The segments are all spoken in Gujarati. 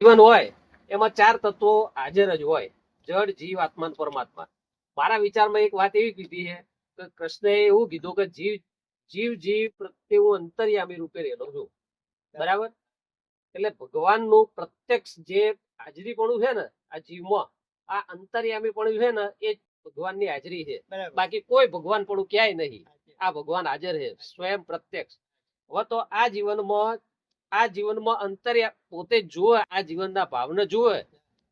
જીવન હોય એમાં ચાર તત્વો હાજર જ હોય. જળ જીવ આત્મા પરમાત્મા. મારા વિચારમાં એક વાત એવી કીધી છે કે કૃષ્ણએ એવું કીધું કે જીવ જીવ જીવ પ્રત્યે હું અંતર્યામી રૂપે રહેલો છું. બરાબર? એટલે ભગવાનનું પ્રત્યક્ષ જે હાજરીપણું છે ને આ જીવમાં આ અંતર્યામીપણું છે ને એ ભગવાનની હાજરી છે. બાકી કોઈ ભગવાન પણ ક્યાંય નહીં. આ ભગવાન હાજર છે સ્વયં પ્રત્યક્ષ. હવે તો આ જીવનમાં આ જીવનમાં અંતર પોતે જુએ આ જીવનના ભાવને જુએ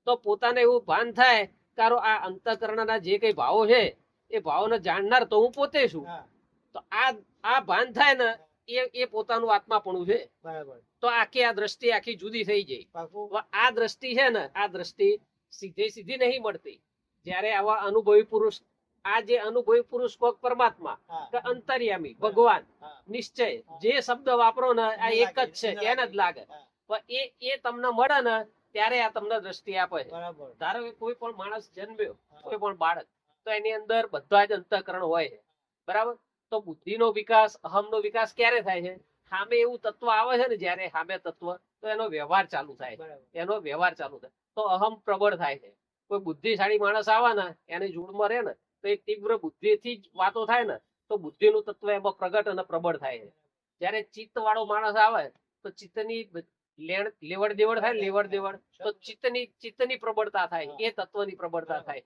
તો પોતાને એવું ભાન થાય કારો આ અંતકરણના જે કઈ ભાવો છે એ ભાવને જાણનાર તો હું પોતે છું. તો આ આ ભાન થાય ને એ એ પોતાનું આત્માપણું છે. તો આખી આ દ્રષ્ટિ આખી જુદી થઈ જાય. આ દ્રષ્ટિ છે ને આ દ્રષ્ટિ સીધે સીધી નહીં મળતી. જ્યારે આવા અનુભવી પુરુષ આ જે અનુભવી પુરુષ કોક પરમાત્મા કે અંતર્યામી ભગવાન નિશ્ચય. જે શબ્દ વાપરો ને આ એક જ છે એને જ લાગે. પણ એ એ તમને મળે ને ત્યારે આ તમને દ્રષ્ટિ આપે છે. ધારો કે કોઈ પણ માણસ જન્મ્યો કોઈ પણ બાળક તો એની અંદર બધા જ અંતઃકરણ હોય છે. બરાબર? તો બુદ્ધિનો વિકાસ અહમનો વિકાસ ક્યારે થાય છે? સામે એવું તત્વ આવે છે ને જ્યારે સામે તત્વ તો એનો વ્યવહાર ચાલુ થાય એનો વ્યવહાર ચાલુ થાય. તો અહમ પ્રબળ થાય છે. કોઈ બુદ્ધિશાળી માણસ આવે ને એને જોડમાં રહે ને તો એ તીવ્ર બુદ્ધિથી જ વાતો થાય ને, તો બુદ્ધિનું તત્વ એમાં પ્રગટ અને પ્રબળ થાય છે. જ્યારે ચિત્ત વાળો માણસ આવે, તો ચિત્તની લેવડ દેવડ થાય લેવડ દેવડ તો ચિત્તની ચિત્તની પ્રબળતા થાય, એ તત્વની પ્રબળતા થાય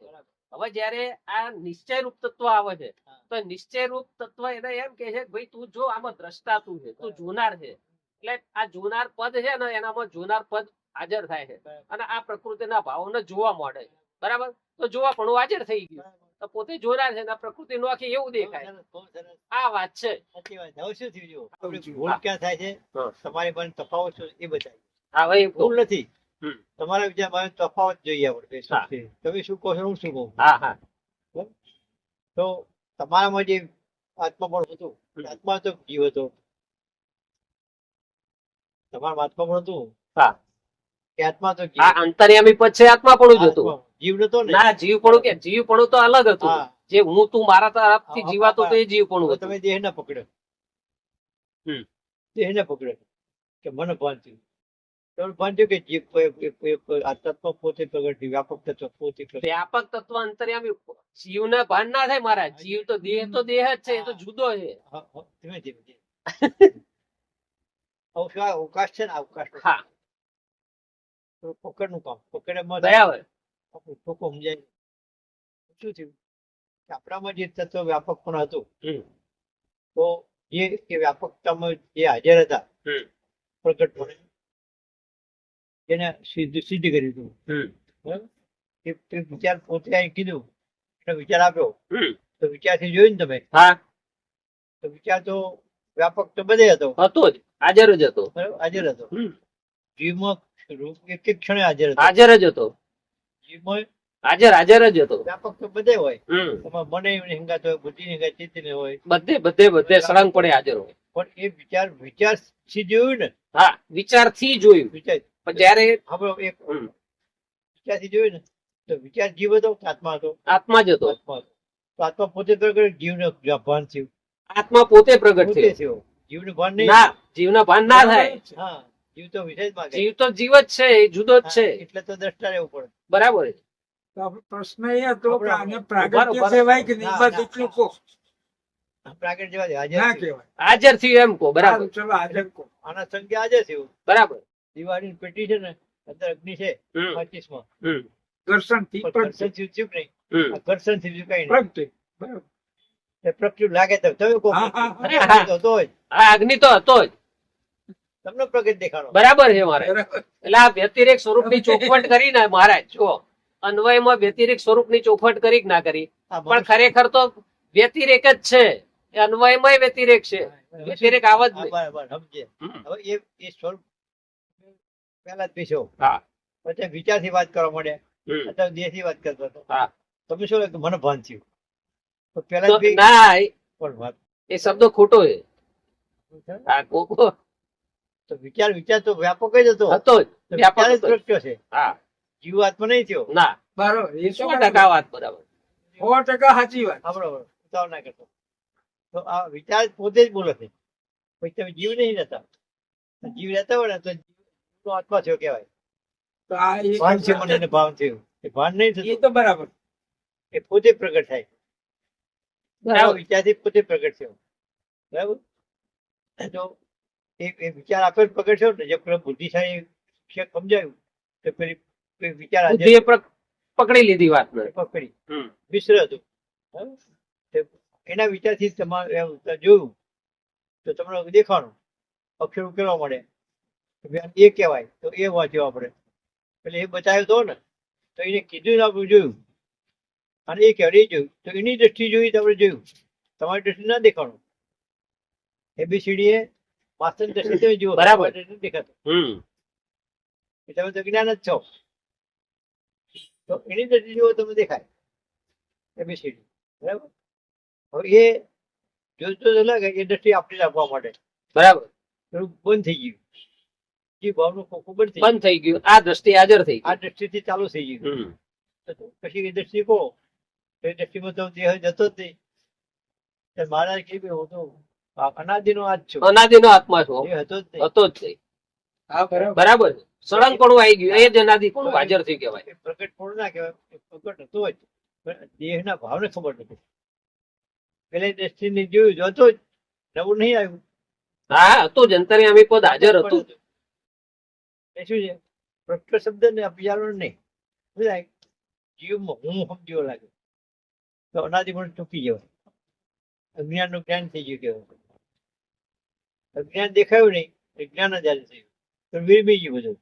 હવે જયારે આ નિશ્ચય રૂપ તત્વ આવે છે, તો નિશ્ચય રૂપ તત્વ એને એમ કે છે ભાઈ તું જો આમાં દ્રષ્ટા તું છે, તું જોનાર છે. એટલે આ જોનાર પદ છે ને, એનામાં જોનાર પદ હાજર થાય છે. અને આ પ્રકૃતિના ભાવોને જોવા મળે બરાબર? તો જોવા પણ હાજર થઈ ગયું. તો પોતે જોનાર છે પ્રકૃતિ નો આખી એવું દેખાય. આ વાત છે. હવે શું થયું જો? ભૂલ ક્યાં થાય છે? તમારી પણ તફાવત શું એ બતાવી હા ભાઈ ભૂલ નથી. તમારા મારે તફાવત જોઈએ આપણે. તમે શું કહો છો? હું શું કહું? હા હા. તો તમારામાં જે આત્મા પણ હતું આત્મા તો જીવ હતો તમારા આત્મા પણ હતું? હા. કે આત્મા તો આ અંતર્યામી પદ છે આત્મા પણ જ હતું. જીવ નતો ને ના જીવ પણ કે જીવ પણ તો અલગ હતું. જે હું તું મારા તરફથી જીવાતો તો એ જીવ પણ હતું. તમે દેહ ને પકડ્યો. હમ. દેહ ને પકડ્યો. કે મને ભાન થયું. તમને ભાન થયું કે જીવ કોઈ- કોઈ- કોઈ- કોઈ આ તત્વ પોતે પ્રગટ વ્યાપક તત્વ પોતે વ્યાપક તત્વ અંતર્યામી જીવને ભાન ના થાય મારા. જીવ તો દેહ તો દેહ જ છે એ તો જુદો છે. ધીમે ધીમે અવકાશ છે ને અવકાશ. હા. પકડનું કામ પકડમાં બરાબર. આપણું ટૂંકું સમજાય. શું થયું? કે આપણામાં જે તત્વ વ્યાપક પણ હતું. તો જે એ વ્યાપકતામાં જે હાજર હતા. પ્રગટપણે એને સિદ્ધ સિદ્ધ કરી દીધું વિચાર પોતે અહીં કીધું. એટલે વિચાર આપ્યો. તો વિચારથી જોયું ને તમે? હા. તો વિચાર તો વ્યાપક તો બધે હતો. હતો જ. હાજર જ હતો. હાજર હતો. જીવમાં એક એક ક્ષણે હાજર હતો. હાજર જ હતો. હાજર હાજર જ હતો. વ્યાપક તો બધે હોય. હમ. મને હંગાત હોય બુદ્ધિ હંગાત ચિત્ત હોય. બધે બધે બધે સળંગ પડે હાજર હોય. પણ એ વિચાર વિચારથી જોયું ને? હા વિચારથી જોયું. વિચાર પણ જયારે આપણો એક વિચારથી જોયું ને તો વિચાર જીવ હતો આત્મા હતો? આત્મા જ હતો. આત્મા તો આત્મા પોતે પ્રગટ જીવને ભાન થયું. આત્મા પોતે પ્રગટ થયો. થયો. જીવને ભાન નહીં ના જીવના ભાન ના થાય. હા. જીવ તો વિશેષ માંગે જીવ તો જીવ જ છે એ જુદો જ છે. એટલે તો દ્રષ્ટા રહેવું પડે. બરાબર છે. તો આપણો પ્રશ્ન એ હતો કે આને પ્રાગટ્ય. કહેવાય કે નહીં? ના, બસ ના, એટલું કો પ્રાગટ્ય જેવા હાજર ના કહેવાય. હાજર થયું એમ કો બરાબર. ચલો હાજર કો આના સંખ્યા હાજર થયું. બરાબર. દિવાળીની પેટી છે ને અંદર અગ્નિ છે પચીસમાં ઘર્ષણથી ઘર્ષણ થયું થયું નહીં. ઘર્ષણથી કઈ નહીં. બરાબર. એ પ્રગટ્યું લાગે તો તમે કો હા, હા, તો તો આ અગ્નિ તો હતો જ. તમને પ્રગટ દેખાડો. બરાબર છે મારે. એટલે આ વ્યતિરેક સ્વરૂપની ચોખવટ કરી ને મહારાજ જો અન્વયમાં વ્યતિરેક સ્વરૂપની ચોખવટ કરી ના કરી? પણ ખરેખર તો વ્યતિરેક જ છે. અન્વયમાં વ્યતિરેક છે. વ્યતિરેક આવ જ નહીં સમજે હવે એ એ સ્વરૂપ પહેલા જ પીછો હા. પછી વિચારથી વાત કરવા માંડ્યા. હમ. અત્યારે દેહથી વાત કરતો હતો. હા. તમે શું મને ભાન થયું. બી- ના એ- પણ વાત એ શબ્દ ખોટો છે. આ કોકો તો વિચાર વિચાર તો વ્યાપક જ હતો. હતો વ્યાપક જ પ્રગટ્યો છે હા. જીવ આત્મા નહીં થયો. ના. બરાબર. એ સો ટકા વાત બરાબર. સો ટકા સાચી વાત. હવે, ઉતાવળ ના કરતો. તો આ વિચાર પોતે જ બોલે છે. પછી તમે જીવ નહીં રહેતા. જીવ રહેતા હોય ને તો જીવનો આત્મા થયો કહેવાય. તો આ ભાન છે મને અને ભાન થયું. એ ભાન નહીં એ થતું તો બરાબર. એ પોતે પ્રગટ થાય. બરાબર. વિચારથી પોતે પ્રગટ થયો. બરાબર? તો એ વિચાર પ્રગટ થયો ને જે પેલો બુદ્ધિશાળી શિક્ષક સમજાયું તો પેલી વિચાર આજે પકડી લીધી વાત પકડી. મિશ્ર હતું. એના વિચારથી તમારે જોયું. તો તમને દેખાણું. અક્ષર ઉકેલવા મળે. એ કહેવાય. તો એ વાંચ્યો આપણે. એટલે એ બતાવ્યો તો ને તો એને કીધું ને આપણે જોયું. અને એ કહેવાય એ જોયું? તો એની દ્રષ્ટિ જોઈ તો આપણે જોયું. તમારી દ્રષ્ટિ ના દેખાણું. એબીસીડી એ માસ્ટર દ્રષ્ટિ તમે જુઓ બરાબર. દેખાતું. હમ. તમે તો જ્ઞાન જ છો. તો એની દ્રષ્ટિ જુઓ તમને દેખાય. એબીસીડી બરાબર? હવે એ જોતો તો લાગે એ દ્રષ્ટિ આપણે આપવા માટે. બરાબર. થોડું બંધ થઈ ગયું. જે ભાવનું ખોખું બંધ થઈ બંધ થઈ ગયું. આ દ્રષ્ટિ હાજર થઈ આ દ્રષ્ટિથી ચાલુ થઈ ગયું. પછી એ દ્રષ્ટિ કહો. એ દ્રષ્ટિમાં તો દેહ જતો જ નહીં. મારા કે હું તો અનાદિનો આજ છું. અનાદિનો આત્મા છો. હતો જ નહીં. જ બરાબર. સળંગ પણ આવી ગયું. એ જ અનાદિ પણ હાજર થઈ કહેવાય. પ્રગટ કોણ ના કહેવાય? પ્રગટ હતો જ. દેહના ભાવને ખબર નથી. પેલા દ્રષ્ટિને જોયું જોતો જ. નવું નહીં આવ્યું. હા હતું જ. અંતર્યામી પદ હાજર હતું. એ શું છે? પ્રગટ શબ્દ ને અભિયારો નહીં. સમજાય જીવમાં હું સમજ્યો લાગે. તો અનાદિ પણ ચૂકી જવાય. અજ્ઞાનનું જ્ઞાન થઈ ગયું કેવું અજ્ઞાન દેખાયું નહીં જ્ઞાન જ આજે થયું. તો વિરમી ગયું બધું.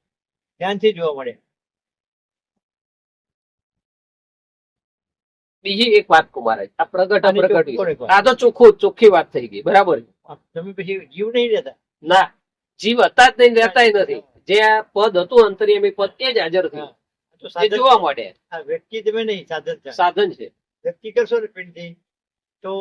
ધ્યાનથી જોવા મળે. બીજી એક વાત કુમાર આ પ્રગટ અપ્રગટ. આ તો ચોખ્ખું ચોખ્ખી વાત થઈ ગઈ. બરાબર? તમે પછી જીવ નહીં રહેતા? ના. જીવ હતા જ નહીં રહેતા નથી. જે આ પદ હતું અંતર્યામી પદ એ જ હાજર થયું. જોવા માટે. મળે વ્યક્તિ તમે નહીં સાધન સાધન છે. વ્યક્તિ કરશો ને પિંડી તો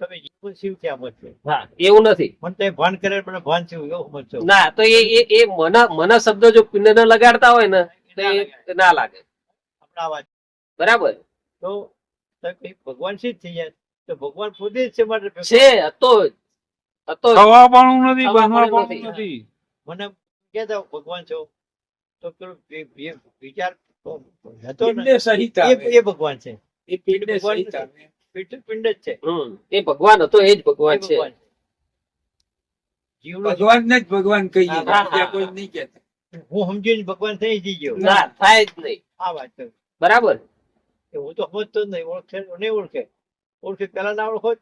તમે જીવ શિવ ક્યાં મળશે હા એવું નથી. મને તો ભાન કરે મને ભાન છે એવું સમજશો ના તો એ એ એ મના મના શબ્દ જો પિંડ ને લગાડતા હોય ને તો એ ના લાગે. આપણા વાત. બરાબર? તો ભગવાન સિદ્ધ થઈ જાય તો ભગવાન પોતે જ છે માટે છે હતો હતો થવાપણું નથી બનવાપણું નથી. નથી. મને કહેતા ભગવાન છો. તો પેલો વિચાર હતો ને. એ એ ભગવાન છે. એ પિંડે ભગવાન પિંડ તો જ છે. એ ભગવાન હતો એ જ ભગવાન છે. ભગવાન. ને જ ભગવાન કહીએ. બીજા કોઈ નહીં કહેતા હું સમજીને ભગવાન થઈ જઈ ગયો. ના થાય જ નહીં. આ વાત બરાબર? હું તો સમજતો જ નહીં ઓળખે નહીં ઓળખે. ઓળખે પેલા ના ઓળખો જ.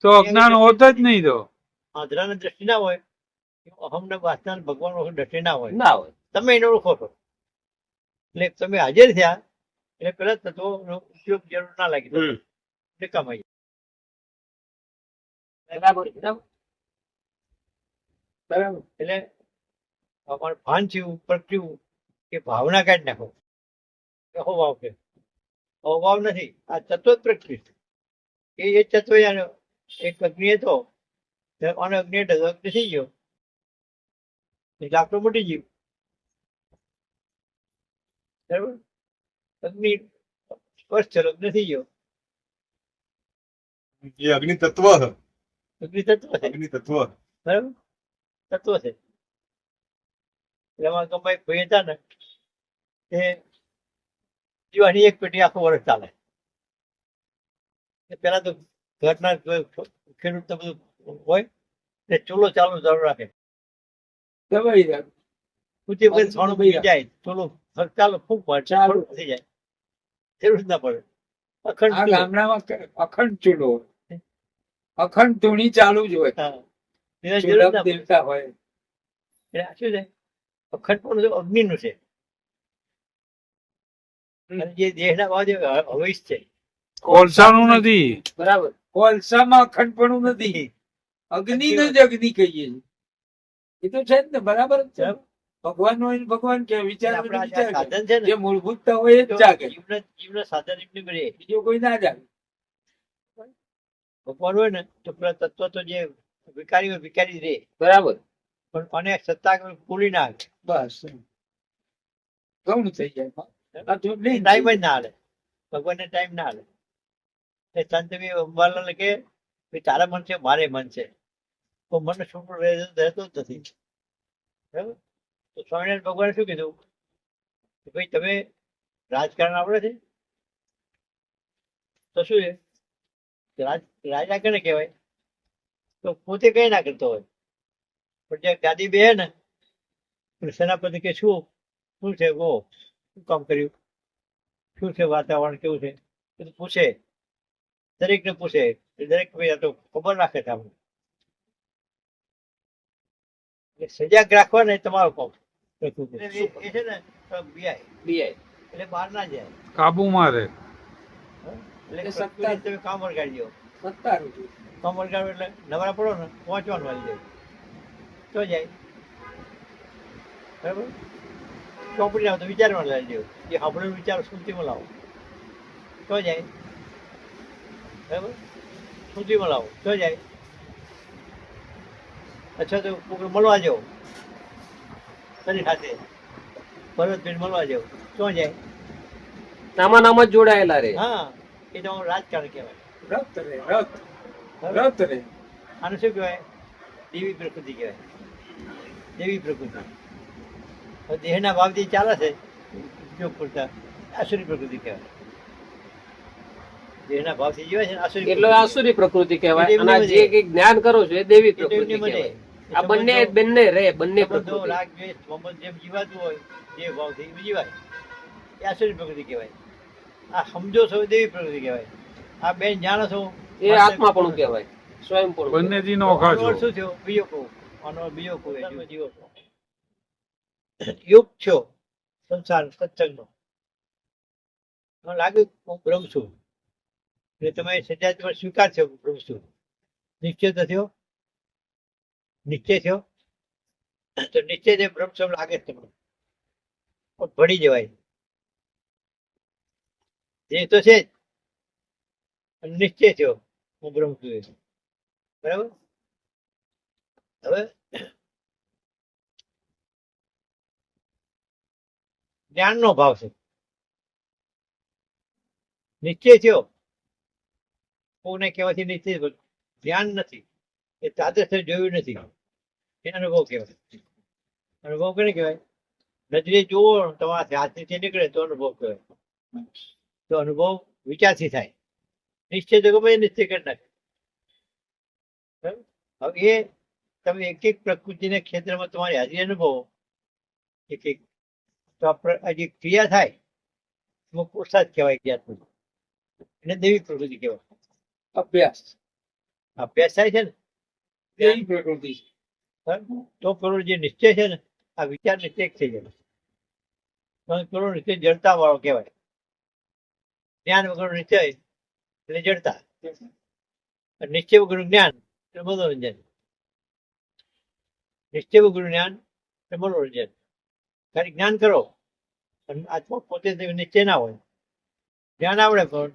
તો અજ્ઞાન હોત જ નહીં તો. આંધળાને દ્રષ્ટિ ના હોય. અહમને વાસના ભગવાન દ્રષ્ટિ ના હોય. ના હોય. તમે એને ઓળખો છો. એટલે તમે હાજર થયા. એટલે પેલા તત્વોનો ઉપયોગ જરૂર ના લાગી. એટલે કમાઈ બરાબર એટલે અમારે ભાન થયું પ્રત્યું કે ભાવના કાઢી નાખો. અહોભાવ કે અહોભાવ નથી. આ તત્વ જ પ્રગટ્યું એ એ તત્વ એક અગ્નિ હતો. તો આનો અગ્નિ અગ્નિ થઈ ગયો. એ લાકડો મટી ગયું. બરાબર? અગ્નિ સ્પષ્ટ અગ્નિ થઈ ગયો. એ અગ્નિ તત્વ અગ્નિ તત્વ છે. અગ્નિ તત્વ બરાબર? તત્વ છે. એટલે એમાં એક ભાઈ હતા ને એ જીવાની એક પેટી આખો વર્ષ ચાલે. એ પેલા તો ઘરના ખેડૂત તો બધું હોય એ ચૂલો ચાલુ ચાલુ રાખે. દબાઈ જાય. કુચી વગર છાણું જાય. ચૂલો ચાલુ ખૂબ ચાલુ. ચાલુ. થઈ જાય જરૂર ના પડે અખંડ આ ગામડામાં અખંડ ચૂલો અખંડ ધૂણી ચાલુ જ હોય. હા. એના જરૂર ચૂલા ના પડે. દેવતા હોય. એટલે આ શું છે? અખંડ પણ અગ્નિનું છે. જે દેહના ભાવ જે હવીશ છે. કોલસાનું નથી. બરાબર. કોલસામાં અખંડપણું નથી. અગ્નિ જ અગ્નિ કહીએ છીએ. એ તો છે જ ને બરાબર છે. ભગવાન હોય ભગવાન કે વિચાર કરે. સાધન છે જે મૂળભૂતતા હોય એ જ જાગે. જીવના સાધન એમની મળે બીજું કોઈ ના જાગે. ભગવાન હોય ને તો પેલા તત્વ તો જે વિકારી હોય વિકારી રે બરાબર. પણ અને સત્તા પૂરી ના આવે બસ ઘણું થઈ જાય. ટાઈમ જ ના હાલે. ભગવાનને ટાઈમ ના હાલે. એ સંત અંબાલાલ કે તારા મન છે મારે મન છે. તો મન છૂટું રહેતો જ નથી. બરાબર? તો સ્વામિનારાયણ ભગવાને શું કીધું? કે ભાઈ, તમે રાજકારણ આવડે છે? તો શું છે? રાજ, રાજા કોને કહેવાય? તો પોતે કઈ ના કરતો હોય. પણ જે ગાદી બે ને સેનાપતિ કે, શું? શું છે? ગો શું કામ કર્યું? શું છે વાતાવરણ? કેવું છે? પૂછે. દરેકને પૂછે. દરેક ભાઈ આ તો ખબર રાખે છે સજાગ રાખવા ને તમારો કામ. એ- છે? ને બિયાય. બિયાય. એટલે બહાર ના જાય. કાબુમાં રહે. એટલે સત્તા- તમે કામ વળગાડી દો. સત્તારું કામ વળગાડો એટલે નવરા પડો ને પહોંચવાનું વાળી જાય. તો જાય. બરાબર? ચોપડી લાવો તો વિચારવાનું લાવી દો એ સાંભળેલું વિચાર સ્મૃતિમાં લાવો. તો જાય. બરાબર? સ્મૃતિમાં લાવો. તો જાય. અચ્છા તો કોઈને મળવા જાઓ. શરીર સાથે? ભરતભાઈ મળવા જાઓ. શું જાય? નામા નામ જ જોડાયેલા રે. હા એ તો રાજકારણ કહેવાય. રક્ત રે રક્ત રક્ત રે. આને શું કહેવાય? દેવી પ્રકૃતિ કહેવાય. દેવી પ્રકૃતિ. દેહના ભાવથી ચાલે છે. ઉપયોગ કરતા આસુરી પ્રકૃતિ કહેવાય. દેહના ભાવથી જીવે છે આસુરી એટલે પ્રકૃતિ. આસુરી પ્રકૃતિ કહેવાય. અને જે જ્ઞાન કરો છો એ દેવી પ્રકૃતિ કહેવાય. આ બંને બંને રે બંને પ્રકૃતિ. રાગ દ્વેષ જેમ જીવાતું હોય જે ભાવથી જીવાય એ આસુરી પ્રકૃતિ કહેવાય. આ સમજો છો દેવી પ્રકૃતિ કહેવાય. આ બેન જાણો છો એ આત્મા પણ કહેવાય. સ્વયં પણ બંને જી નો ખાજો શું થયો? બીજો કો આનો બીજો કો એ જીવો છો. યુગ છો સંસાર સત્સંગનો. મને લાગે હું પ્રભુ છું. એટલે તમે સજાતીમાં સ્વીકાર છે પ્રભુ છું. નિશ્ચિત થયો? નિશ્ચય થયો. તો નિશ્ચય જે બ્રહ્મ છું લાગે છે તમને. ભળી જવાય. એ તો છે જ. નિશ્ચય થયો. હું બ્રહ્મ છું બરાબર? હવે જ્ઞાનનો ભાવ છે. નિશ્ચય થયો. કોને કહેવાથી નિશ્ચય. જ્ઞાન નથી. એ તાતે થઈ જોયું નથી. એ અનુભવ કહેવાય અનુભવ કોને કહેવાય? નજરે જુઓ તમારા હાથ નીચે નીકળે તો અનુભવ કહેવાય. તો અનુભવ વિચારથી થાય. નિશ્ચય તો ગમે નિશ્ચય કરી નાખે? હવે એ તમે એક એક પ્રકૃતિને ક્ષેત્રમાં તમારી હાજરી અનુભવો. એક એક તો આ જે ક્રિયા થાય એમાં પુરસાદ કહેવાય જાતનું. એને દેવી પ્રકૃતિ કહેવાય. અભ્યાસ. અભ્યાસ થાય છે ને? દેવી પ્રકૃતિ? તો કરોડ જે નિશ્ચય છે ને આ વિચાર નિશ્ચય થઈ જાય પણ કરોડ નિશ્ચય જડતા વાળો કહેવાય. જ્ઞાન વગર નિશ્ચય એટલે જડતા. નિશ્ચય વગર જ્ઞાન એટલે મનોરંજન. નિશ્ચય વગર જ્ઞાન એટલે મનોરંજન. ખાલી જ્ઞાન કરો. અને આત્મા પોતે નિશ્ચય ના હોય. જ્ઞાન આવડે પણ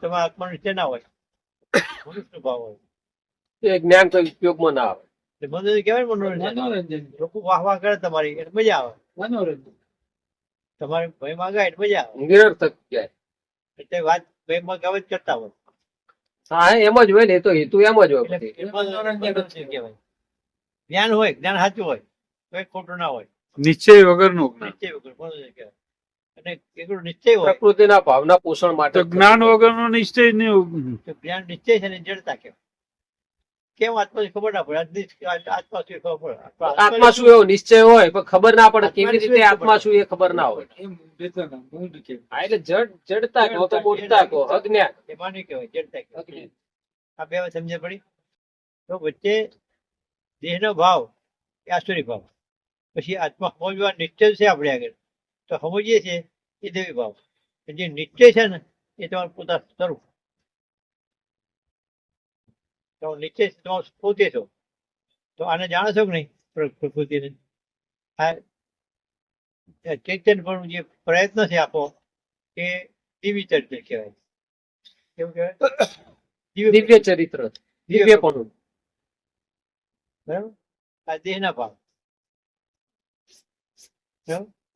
તમારા આત્મા નિશ્ચય ના હોય. મનુષ્ય ભાવ હોય. એ જ્ઞાન તો ઉપયોગમાં ના આવે. એટલે મનોરંજન કહેવાય ને મનોરંજન? મનોરંજન. લોકો વાહ વાહ કરે તમારી એટલે મજા આવે. મનોરંજન. તમારે ભય માંગા એટલે મજા આવે. નિરર્થક જાય એટલે વાત ભય મગાવે જ કરતા હોય. હા એમ જ હોય ને એ તો હેતુ એમ જ હોય એટલે મનોરંજન કહેવાય જ્ઞાન હોય જ્ઞાન સાચું હોય કોઈ ખોટું ના હોય. નિશ્ચય વગરનું નું નિશ્ચય વગર મનોરંજન કહેવાય અને નિશ્ચય હોય. પ્રકૃતિના ભાવના પોષણ માટે જ્ઞાન જ્ઞાન વગરનો નિશ્ચય નહીં જ્ઞાન નિશ્ચય છે ને જડતા કહેવાય. કેમ આત્માની ખબર ના પડે? આત્મા શું ખબર પડે. આત્મા શું એવો નિશ્ચય હોય? પણ ખબર ના પડે કેવી રીતે આત્મા શું એ ખબર ના હોય. એટલે જડ જડતા કહો તો બોલતા કહો અજ્ઞાન. એમાં નહીં કહેવાય જડતા આ બે વાત સમજે પડી? તો વચ્ચે દેહનો ભાવ એ આસુરી ભાવ. પછી આત્મા સમજવા નિશ્ચય છે આપણે આગળ. તો સમજીએ છીએ એ દેવી ભાવ. જે નિશ્ચય છે ને એ તમારું પોતા સ્વરૂપ. તમારો નીચે છે, તમારો છો. તો આને જાણો છો કે નહીં? પ્ર- પ્રકૃતિને? આ ચૈતન્ય પણ જે પ્રયત્ન છે આપો એ દિવ્ય ચરિત્ર કહેવાય. કેવું કહેવાય? દિવ્ય ચરિત્ર દિવ્ય પણ બરાબર? આ દેહના ભાવ?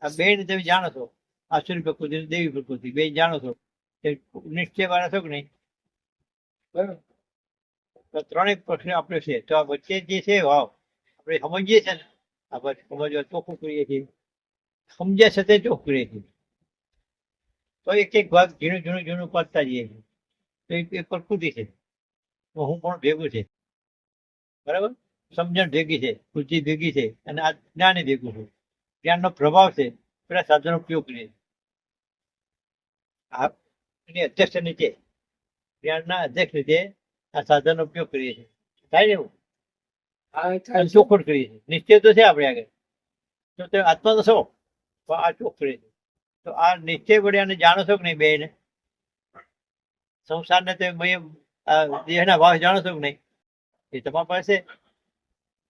આ બે ને તમે જાણો છો. આસુરી પ્રકૃતિ દેવી પ્રકૃતિ બે જાણો છો. નિશ્ચય વાળા છો કે નહીં? બરાબર? તો ત્રણેય પ્રશ્ન આપણે છે. તો આ વચ્ચે જે છે ભાવ આપણે સમજીએ છીએ ને આપણે સમજવા ચોખ્ખું કરીએ છીએ. સમજ્યા છતાં ચોખ્ખું કરીએ છીએ. તો એક એક ભાગ ઝીણું ઝીણું ઝીણું પાડતા જઈએ છીએ. તો એ પ્રકૃતિ છે. તો હું પણ ભેગું છે. બરાબર? સમજણ ભેગી છે, બુદ્ધિ ભેગી છે અને આ જ્ઞાને ભેગું છે. જ્ઞાનનો પ્રભાવ છે, પેલા સાધનો ઉપયોગ કરીએ. આ એની અધ્યક્ષ નીચે. જ્ઞાનના અધ્યક્ષ નીચે આ સાધનો ઉપયોગ કરીએ છીએ. થાય ને એવું? આ અને ચોખ્ખું કરીએ છીએ. નિશ્ચય તો છે આપણે આગળ. તો તે આત્મા તો છો પણ આ ચોખ્ખ કરીએ છીએ. તો આ નિશ્ચય વડે આને જાણો છો કે નહીં બેને સંસારને તે દેહના ભાવ જાણો છો કે નહીં? એ તમારા પાસે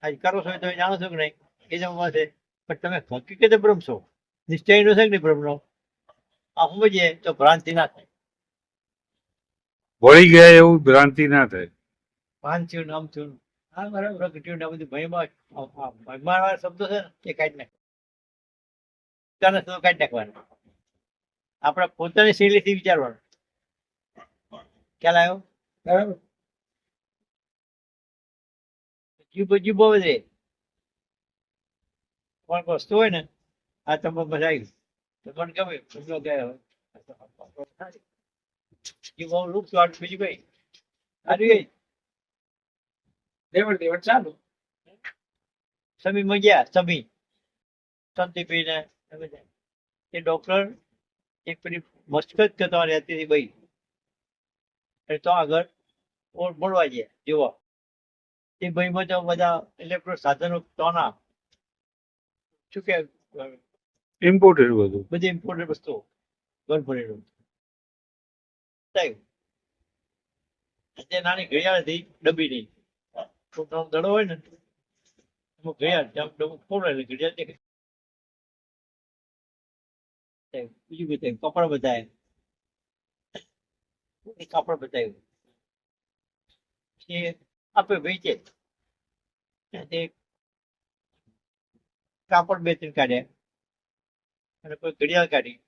આજ કરો છો તમે જાણો છો કે નહીં? એ તમારા પાસે. પણ તમે હકીકતે બ્રહ્મ છો. નિશ્ચયનો છે કે નહીં બ્રહ્મનો? આ સમજીએ તો ભ્રાંતિ ના થાય. વળી ગયા એવું ભ્રાંતિ ના થાય. પાંચ થયું નામ થયું. હા બરાબર ઘટ્યું ને આ બધું ભયમાં વાળા શબ્દો છે ને એ કાઢી નાખ. પોતાના શબ્દો કાઢી નાખવાના. આપણા પોતાની શૈલીથી વિચારવાનું. ખ્યાલ આવ્યો? બરાબર. જીભો જીવો વધે પણ વસ્તુ હોય ને આ તમને મજા આવી તો મને ગમે ગયો ગયા જીવો રૂપ સ્વાદ બીજું કઈ આવી દેવડ દેવડ ચાલુ. સમી મજા સમી શાંતિપ્રિયને ને એ ડોક્ટર એક પેલી મસ્કત કરતા રહેતી હતી ભાઈ એટલે તો આગળ ઓળ મળવા ગયા જુઓ. એ ભાઈમાં તો બધા ઇલેક્ટ્રો સાધનો તોના શું કે? ઇમ્પોર્ટેડ બધું. બધી ઇમ્પોર્ટેડ વસ્તુ ઘર નાની ઘડિયાળ હતી ડબ્બી નહીં છોકરાનો દડો હોય ને? એમાં ઘડિયાળ ત્યાં ડબ્બો ખોલો ઘડિયાળ બીજું બતાવ્યું કપડ બતાવે કાપડ બતાવ્યું એ આપે વેચે. તે કાપડ બે ત્રણ કાઢ્યા. અને કોઈ ઘડિયાળ કાઢી.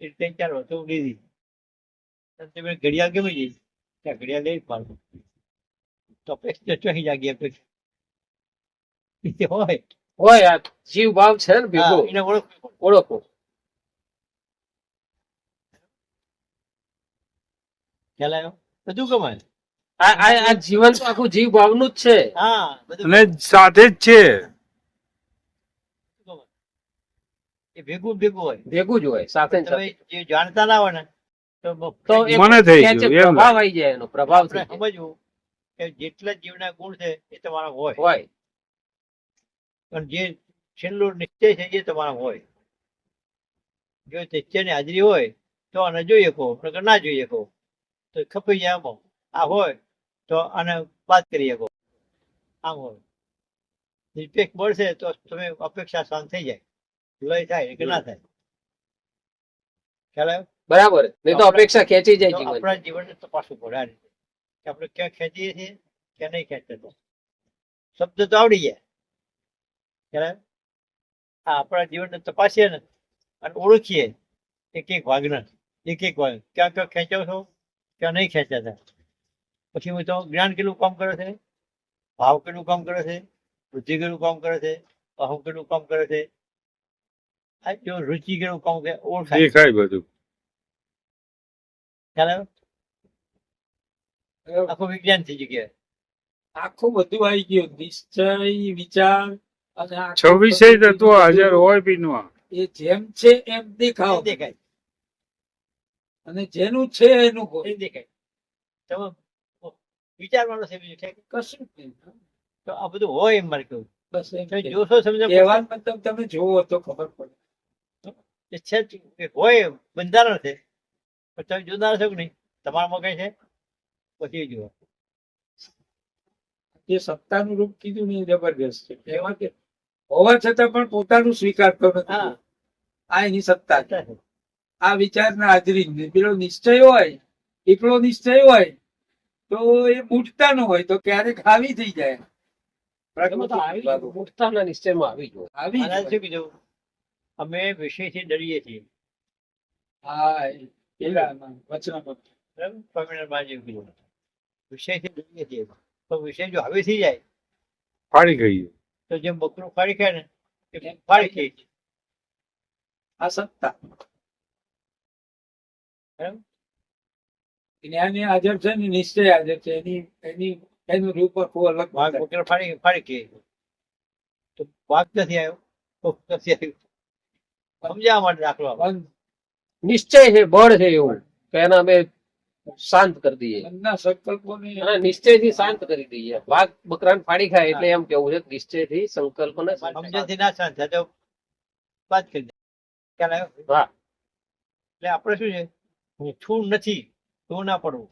એ ત્રણ ચાર વસ્તુ લીધી. તમે ઘડિયાળ કેવી જઈશ ત્યાં ઘડિયાળ લઈ પાડો તો અપેક્ષા ચોહી જાગી અપેક્ષા હોય. હોય આ જીવ ભાવ છે ને ભેગો. એને ઓળખ. ઓળખો. ખ્યાલ આવ્યો? બધું કમાય. આ જીવન તો આખું જીવ ભાવનું જ છે. હા બધું અને સાથે જ છે. એ ભેગું ભેગું હોય. ભેગું જ હોય સાથે તમે જે જાણતા ના હોય ને તો મને થઈ ગયું પ્રભાવ આવી જાય એનો પ્રભાવ. સમજવું કે જેટલા જીવના ગુણ છે એ તમારા હોય. હોય. પણ જે છેલ્લું નિશ્ચય છે જે તમારા હોય. જો નિશ્ચયની હાજરી હોય તો આને જોઈ શકો નકર ના જોઈ શકો તો ખપાઈ જાય આમાં. આ હોય તો આને વાત કરી શકો. આમ હોય. નિરપેક્ષ મળશે તો તમે અપેક્ષા શાંત થઈ જાય. લય થાય કે ના થાય. ખ્યાલ આવ્યો? બરાબર. નહીં તો અપેક્ષા ખેંચી જાય જીવન. આપણા જીવનને તપાસવું પડે આ રીતે કે આપણે ક્યાં ખેંચીએ છીએ ક્યાં નહીં ખેંચતો શબ્દ તો આવડી જાય. આવ્યો? હા આપણા જીવનને તપાસીએ ને અને ઓળખીએ. એક એક ભાગને એક એક વાગ ક્યાં ક્યાં ખેંચો છો ક્યાં નહીં ખેંચાતા પછી હું તો જ્ઞાન કેટલું કામ કરે છે? ભાવ કેટલું કામ કરે છે? બુદ્ધિ કેટલું કામ કરે છે? અહમ કેટલું કામ કરે છે? આ જો રુચિ કેટલું કામ કરે ઓળખાય. બધું. ખ્યાલ આવ્યો? આખું વિજ્ઞાન થઈ ગયું આખું બધું આવી ગયું. નિશ્ચય વિચાર અને છવ્વીસે તત્વો હાજર હોય બી એ જેમ છે એમ દેખાવ દેખાય. અને જેનું છે એનું એ દેખાય. તમામ વિચારવાનો છે બીજું છે કશું જ નહીં. તો આ બધું હોય એમ મારે કહ્યું બસ એમ જોશો સમજો. કહેવાનો મતલબ તમે જોવો તો ખબર પડે. છે હોય બંધારણ છે. પણ તમે જોનાર છો કે નહીં? તમારામાં કઈ છે? પછી જુઓ. જે સત્તાનું રૂપ કીધું ને જબરજસ્ત છે. એમાં કે હોવા છતાં પણ પોતાનું સ્વીકારતો નથી. આ એની સત્તા છે. આ વિચારના હાજરી પેલો નિશ્ચય હોય એકલો નિશ્ચય હોય તો એ મૂઠતા નો હોય તો ક્યારેક હાવી થઈ જાય. આવી નિશ્ચયમાં આવી જ. આવી. શું કીધું? અમે વિષયથી ડરીએ છીએ. હા વિષય જો હવે થઈ જાય ફાડી ગઈ તો જેમ બકરું ફાડી ખાય ને એ ફાળી આ સત્તા. જ્ઞાની હાજર છે ને નિશ્ચય હાજર છે. એની એની એનું રૂપ આખું અલગ બતાવે. વગર ફાળી ફાળી કે. તો વાઘ નથી આવ્યો? નથી આવ્યું. સમજાવવા માટે દાખલો નિશ્ચય છે બળ છે એવું. કે એને અમે શાંત કરી દઈએ. સંકલ્પોને નિશ્ચયથી શાંત કરી દઈએ. વાઘ બકરાને ફાડી ખાય એટલે એમ કેવું છે કે નિશ્ચયથી સંકલ્પને સમજણથી ના શાંત થાય તો વાત કરી દે. હા. એટલે આપણે શું છે? હું છું નથી એવું ના પડવું.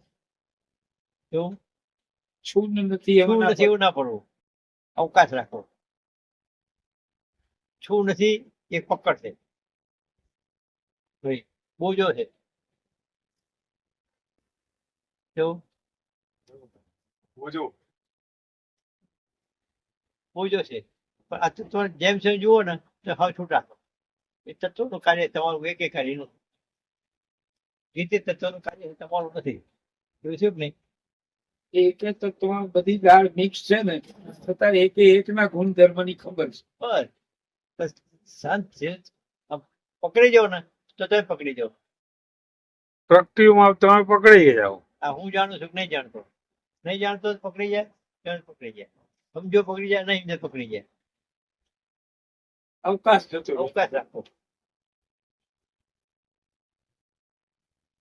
એવું? છું નથી એવું નથી એવું ના પડવું. અવકાશ રાખો. છું નથી એ પકડ છે. ભાઈ બોજો છે કેવું? બોજો. છે પણ આ તત્વ જેમ છે જુઓ ને તો હવે છૂટા. એ તત્વનું કાર્ય તમારું એક કાર્યનું જે તે તત્વનું કાર્ય તમારું નથી. એવું છે નહીં? એક તત્વ બધી દાળ મિક્સ છે ને છતાં એકે એકના ગુણધર્મની ખબર છે. બસ. બસ. શાંત છે. પકડી જાવ ને. તો તમે પકડી જાઓ. પ્રકૃતિમાં તમે પકડી જાઓ આ હું જાણું છું નહીં જાણતો. નહીં જાણતો પકડી જાય પકડી જાય. સમજો પકડી જાય નહીં ને પકડી જાય. અવકાશ જતો અવકાશ રાખો.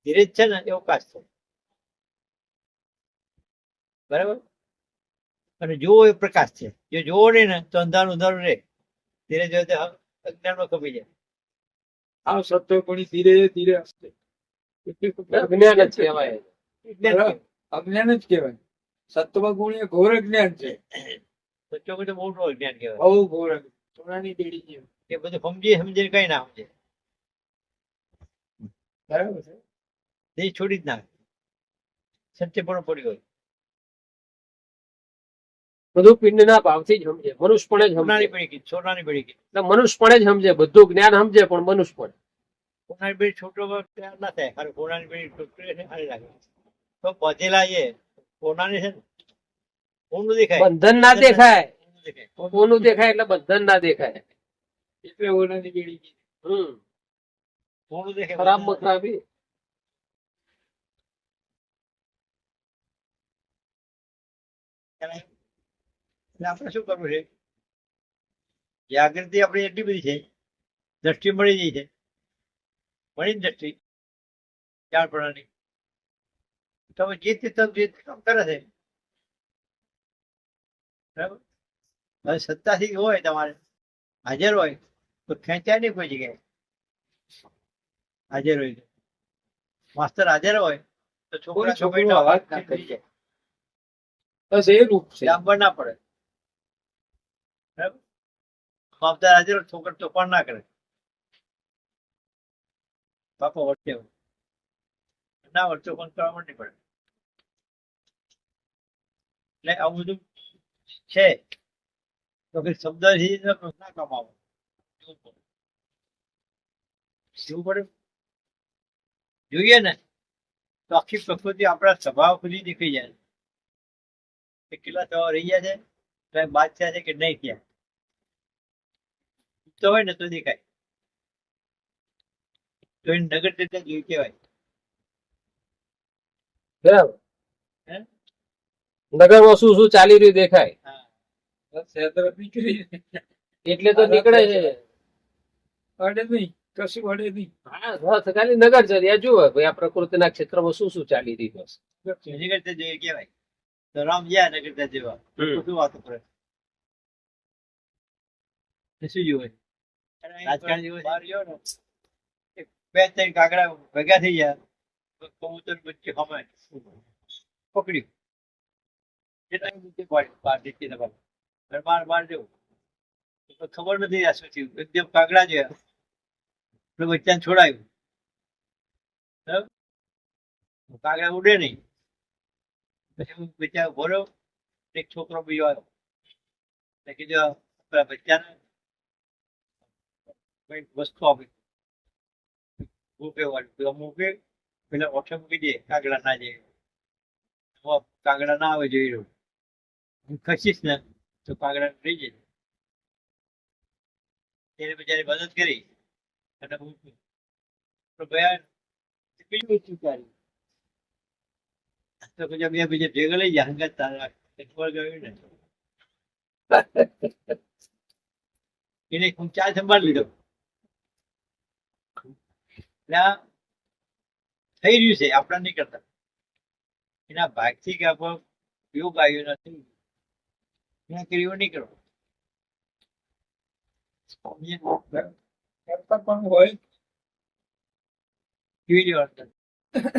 ધીરજ છે ને એ અવકાશ છે. બરાબર? અને જોવો એ પ્રકાશ છે. જો જોવો નહીં ને તો અંધારું અંધારું રહે. ધીરે ધીરે અજ્ઞાનમાં કપી જાય. આ સત્ય પણ ધીરે ધીરે હશે. અજ્ઞાન જ કહેવાય. અજ્ઞાન જ કહેવાય. સત્વ ગુણ એ ઘોર જ્ઞાન છે. સત્ય તો મોટું અજ્ઞાન કહેવાય. બહુ ઘોર સોનાની બેડી જેવું. એ બધું સમજી સમજીને કઈ ના સમજે બરાબર છે. દેશ છોડી જ નાખે. સત્ય પણ પડી હોય બધું પિંડના ભાવથી જ સમજે. મનુષ્યપણે જ સમજે. પડી ગઈ એટલે મનુષ્યપણે જ સમજે. બધું જ્ઞાન સમજે પણ મનુષ્યપણે સોનાની પેઢી છોટો તૈયાર ના થાય? ખાલી સોનાની પેઢી છોકરી સારી લાગે તો બધેલા એ સોનાની છે કોનું દેખાય. બંધન ના દેખાય. કોનું દેખાય. એટલે બંધન ના દેખાય. એટલે ઓનાની પેઢી હમ. કોનું દેખાય. ખરાબ મકરા બી. એટલે આપણે શું કરવું છે? જાગૃતિ આપણી એટલી બધી છે દ્રષ્ટિ મળી જાય છે. મળી દ્રષ્ટિ ચાર પ્રણાની તમે જે તે તમ જે કામ કરે છે. બરાબર? હવે સત્તાથી હોય તમારે હાજર હોય તો ખેંચાય નહીં કોઈ જગ્યાએ. હાજર હોય. માસ્તર હાજર હોય તો છોકરા છોકરીનો અવાજ અવાજ ના કરી જાય. બસ એ રૂપ છે. લાંબા ના પડે. બરાબર માપદાર હાજર છોકરો તોફાન ના કરે. બાપો વચ્ચે ના વચ્ચે પણ કરવા માંડી પડે. એટલે આવું બધું છે. તો કે શબ્દથી ના કમાવો શું પડે? જોઈએ ને. તો આખી પ્રકૃતિ આપણા સ્વભાવ સુધી દેખાઈ જાય. કેટલા સ્વભાવ રહી ગયા છે? થયા છે કે નહીં થયા તો હોય ને તો દેખાય તો એ નગર રીતે જોઈ કહેવાય. બરાબર? નગરમાં શું શું ચાલી રહ્યું દેખાય? એટલે તો નીકળે છે. અડે નહીં કશું અડે નહીં. હા બસ ખાલી નગર ચર્યા જુઓ ભાઈ આ પ્રકૃતિના ક્ષેત્રમાં શું શું ચાલી રહ્યું છે. નગર જોઈ કહેવાય. તો રામ ગયા નગર રીતે જેવા. શું વાતો કરે? શું જોવે? બે ત્રણ કાગડા ભેગા થઈ ગયા કબૂતર વચ્ચે હમે. પકડ્યું. કેટલા નીચે પાડ્યું બહાર નીચે દબાણ બહાર બહાર જવું. ખબર નથી આ શું થયું. એકદમ કાગડા એટલે બચ્ચાને છોડાયું? કાગડા ઉડે નહીં. પછી બચ્ચા ઊભો એક છોકરો બીજો આવ્યો. એટલે કીધું આપણા બચ્ચાને કંઈક વસ્તુ આપી? મૂકે વાળું પેલા મૂકે પેલા ઓઠે મૂકી દે કાગડા ના જાય કાગડા ના આવે જોઈ રહ્યું હું ખસીશ ને તો કાગડા રહી જાય. તેને બિચારી મદદ કરી. અને હું તો ગયા બીજું સ્વીકાર્યું તો પછી બે બીજે ભેગા લઈ જાય હંગત તારા એકવાર ગયું ને. એને હું ચાલ સંભાળ લીધો. આ થઈ રહ્યું છે, આપણા નહીં કરતા. એના ભાગથી કે આપણો યોગ આવ્યો નથી. એના કર્યો નહીં કરો. કરતા પણ હોય. કેવી રીતે